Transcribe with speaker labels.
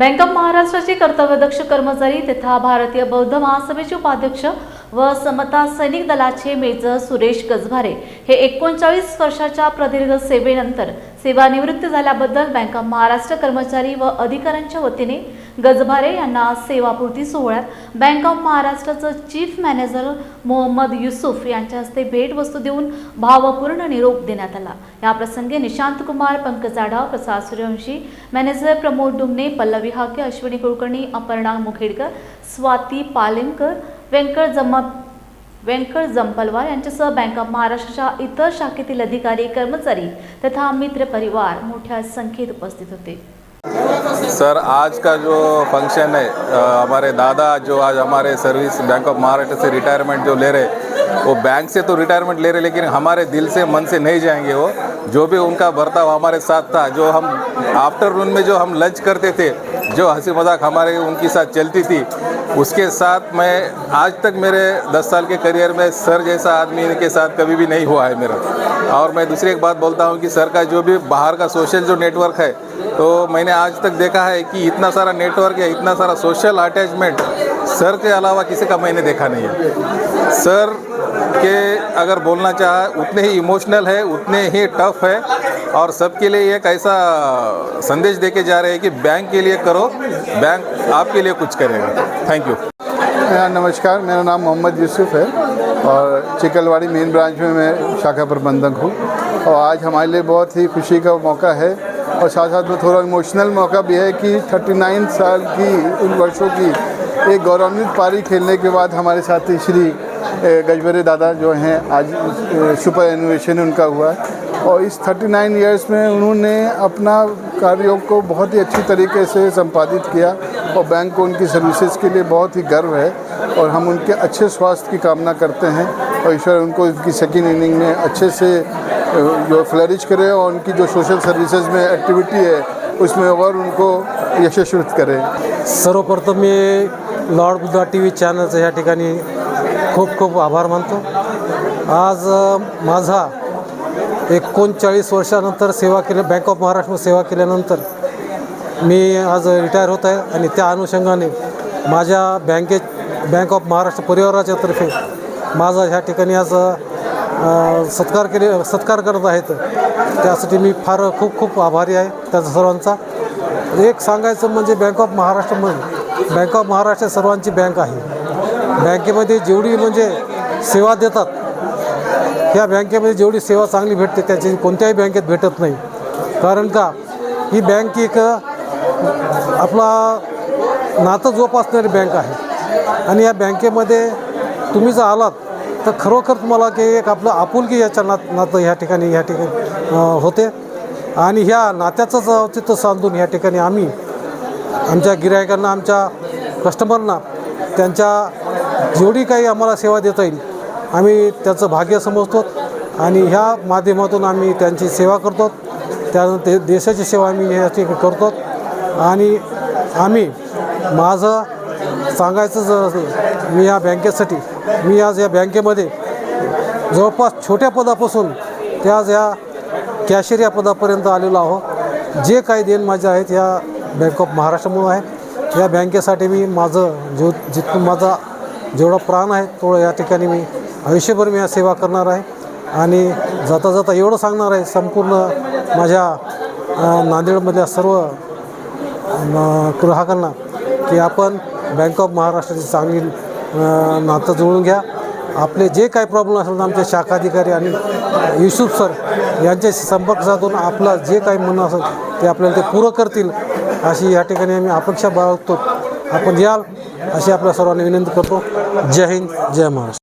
Speaker 1: Bank of महाराष्ट्राचे कर्तव्यदक्ष कर्मचारी तथा भारतीय बौद्ध महासभेचे उपाध्यक्ष व समता सैनिक दलाचे मेजर सुरेश गजभारे हे एकोणचाळीस वर्षाच्या प्रदीर्घ सेवेनंतर सेवानिवृत्त झाल्याबद्दल बँक ऑफ महाराष्ट्र कर्मचारी व अधिकाऱ्यांच्या वतीने गजभारे यांना सेवापूर्ती सोहळ्यात बँक ऑफ महाराष्ट्राचं चीफ मॅनेजर मोहम्मद युसुफ यांच्या हस्ते भेटवस्तू देऊन भावपूर्ण निरोप देण्यात आला. या प्रसंगी निशांत कुमार पंकज आढाव प्रसाद सूर्यवंशी मॅनेजर प्रमोद डुमने पल्लवी हाके अश्विनी कुलकर्णी अपर्णा मुखेडकर स्वाती पालेमकर व्यंकट जम्मा व्यंकट जंपलवार यांच्यासह बँक ऑफ महाराष्ट्राच्या इतर शाखेतील अधिकारी कर्मचारी तथा मित्र परिवार मोठ्या संख्येत उपस्थित होते.
Speaker 2: सर आज का जो फंक्शन है हमारे दादा जो आज हमारे सर्विस बैंक ऑफ महाराष्ट्र से रिटायरमेंट जो ले रहे वो बैंक से तो रिटायरमेंट ले रहे लेकिन हमारे दिल से मन से नहीं जाएंगे वो। जो भी उनका बर्ताव हमारे साथ था जो हम आफ्टरनून में जो हम लंच करते थे जो हंसी मजाक हमारे उनके साथ चलती थी उसके साथ मैं आज तक मेरे 10 साल के करियर में सर जैसा आदमी के साथ कभी भी नहीं हुआ है मेरा। और मैं दूसरी एक बात बोलता हूँ कि सर का जो भी बाहर का सोशल जो नेटवर्क है तो मैंने आज तक देखा है कि इतना सारा नेटवर्क या इतना सारा सोशल अटैचमेंट सर के अलावा किसी का मैंने देखा नहीं है। सर के अगर बोलना चाहा, उतने ही इमोशनल है, उतने ही टफ है और सबके लिए एक ऐसा संदेश दे के जा रहे हैं कि बैंक के लिए करो बैंक आपके लिए कुछ करेगा। थैंक यू
Speaker 3: नमस्कार, मेरा नाम मोहम्मद यूसुफ है और चिकलवाड़ी मेन ब्रांच में मैं शाखा प्रबंधक हूँ। और आज हमारे लिए बहुत ही खुशी का मौका है और साथ साथ में थोड़ा इमोशनल मौका भी है कि 39 साल की, उन वर्षों की एक गौरवान्वित पारी खेलने के बाद हमारे साथी श्री गजबरे दादा जो हैं, आज सुपर एनिवेशन उनका हुआ। है और इस 39 इयर्स में उन्होंने अपना कार्यों को बहुत ही अच्छी तरीके से संपादित किया और बैंक को उनकी सर्विसेज़ के लिए बहुत ही गर्व है और हम उनके अच्छे स्वास्थ्य की कामना करते हैं और ईश्वर उनको उनकी सेकेंड इनिंग में अच्छे से जो फ्लरिश करे और उनकी जो सोशल सर्विसेज़ में एक्टिविटी है, उसमें और उनको यशस्वी करें।
Speaker 4: सर्वप्रथम मी लॉर्ड बुद्धा टी व्ही चॅनलचं ह्या ठिकाणी खूप खूप आभार मानतो. आज माझा एकोणचाळीस वर्षानंतर सेवा केली बँक ऑफ महाराष्ट्र सेवा केल्यानंतर मी आज रिटायर होत आहे आणि त्या अनुषंगाने माझ्या बँके बँक ऑफ महाराष्ट्र परिवाराच्या तर्फे माझा ह्या ठिकाणी आज सत्कार केले सत्कार करत आहेत. त्यासाठी मी फार खूप खूप आभारी आहे त्या सर्वांचा. एक सांगायचं म्हणजे बँक ऑफ महाराष्ट्र म्हणून बँक ऑफ महाराष्ट्र सर्वांची बँक आहे. बँकेमध्ये जेवढी म्हणजे सेवा देतात ह्या बँकेमध्ये जेवढी सेवा चांगली भेटते त्याची कोणत्याही बँकेत भेटत नाही. कारण का ही बँक एक आपला नातं जोपासणारी बँक आहे. आणि या बँकेमध्ये तुम्ही जर आलात तर खरोखर तुम्हाला की एक आपलं आपुलकी याच्या नात नातं ह्या ठिकाणी ह्या ठिकाणी होते. आणि ह्या नात्याचंच औचित्य साधून ह्या ठिकाणी आम्ही आमच्या गिरायकांना आमच्या कस्टमरना त्यांच्या जेवढी काही आम्हाला सेवा देता येईल आम्ही त्याचं भाग्य समजतो आणि ह्या माध्यमातून आम्ही त्यांची सेवा करतो. त्यानंतर ते देशाची सेवा आम्ही याची करतो. आणि आम्ही माझं सांगायचं जर मी या बँकेसाठी मी आज या बँकेमध्ये जवळपास छोट्या पदापासून ते आज या कॅशियर या पदापर्यंत आलेलो आहो जे काही देण माझे आहेत या बँक ऑफ महाराष्ट्रामुळं आहे. या बँकेसाठी मी माझं जो जिथून माझा जेवढा प्राण आहे तेवढं या ठिकाणी मी आयुष्यभर मी या सेवा करणार आहे. आणि जाता जाता एवढं सांगणार आहे संपूर्ण माझ्या नांदेडमधल्या सर्व ग्राहकांना की आपण बँक ऑफ महाराष्ट्राची चांगली नातं जुळून घ्या. आपले जे काही प्रॉब्लेम असेल तर आमचे शाखाधिकारी आणि युसुफ सर यांच्याशी संपर्क साधून आपलं जे काही म्हणणं असेल ते आपल्याला ते पुरं करतील अशी या ठिकाणी आम्ही अपेक्षा बाळगतो. आपण याल अशी आपल्या सर्वांनी विनंती करतो जय हिंद जय महाराष्ट्र